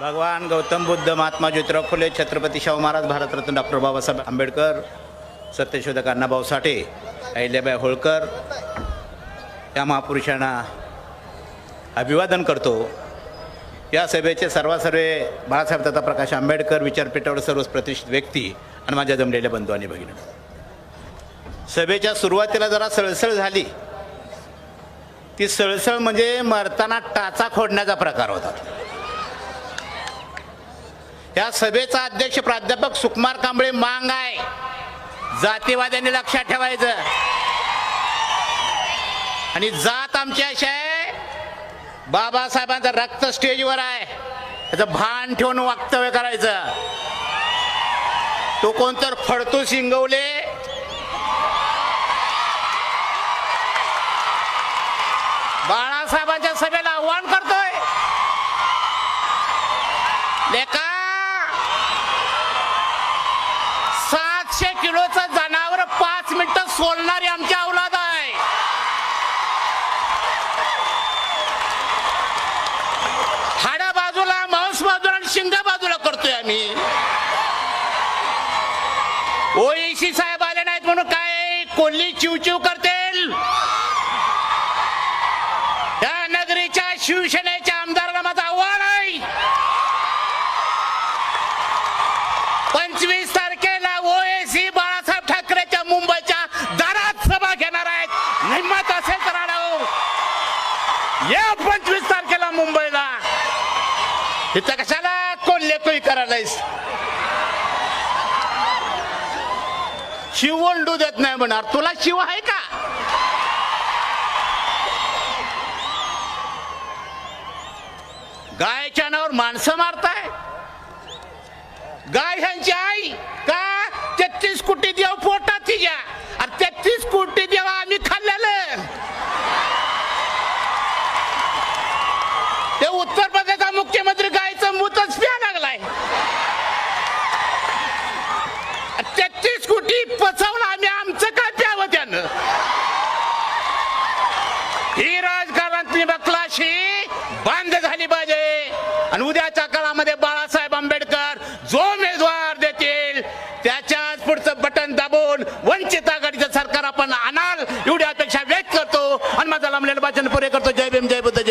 भगवान गौतम बुद्ध महात्मा ज्योतिराव फुले छत्रपती शाहू महाराज भारतरत्न डॉक्टर बाबासाहेब आंबेडकर सत्यशोधक अण्णाभाऊ साठे अहिल्याबाई होळकर या महापुरुषांना अभिवादन करतो. या सभेचे सर्वासर्वे बाळासाहेब दत्ता प्रकाश आंबेडकर विचारपीठावर सर्व प्रतिष्ठित व्यक्ती आणि माझ्या जमलेल्या बंधू आणि भगिनी. सभेच्या सुरुवातीला जरा सळसळ झाली. ती सळसळ म्हणजे मरताना टाचा खोडण्याचा प्रकार होता. या सभेचा अध्यक्ष प्राध्यापक सुकुमार कांबळे मांग आहे. जातीवाद्यांनी लक्षात ठेवायचं. आणि जात आमची अशी आहे बाबासाहेबांचं रक्त स्टेजवर आहे. त्याचं भान ठेवून वक्तव्य करायचं. तो कोणतर फडतो शिंगवले बाळासाहेबांच्या सभेला आव्हान करतो. पाच सोलणारी आमची अवलाद आहे. हाडा बाजूला मांस बाजूला आणि शिंग बाजूला करतोय आम्ही. ओईसी साहेब आले नाहीत म्हणून काय कोल्ही चिवचिव करतील? या नगरीच्या शिवसेना हिंमत असेल तर आढाव या पंचवीस तारखेला मुंबईला. इथं कशाला कोल्हे कोई करायलायस? शिवंडू देत नाही म्हणणार. तुला शिव आहे का? गायच्या नावावर माणसं मारताय? गाय ह्यांची आई का? तेहतीस कोटी देव पोटात तिच्या अरे तेहतीस कोटी देव आम्ही आणि उद्याच्या काळामध्ये बाळासाहेब आंबेडकर जो उमेदवार देतील त्याच्याच पुढचं बटन दाबून वंचित आघाडीचं सरकार आपण आणाल एवढी अपेक्षा व्यक्त करतो. आणि माझा लांबलेलं वाचन पुरे करतो. जय भीम जय बुद्ध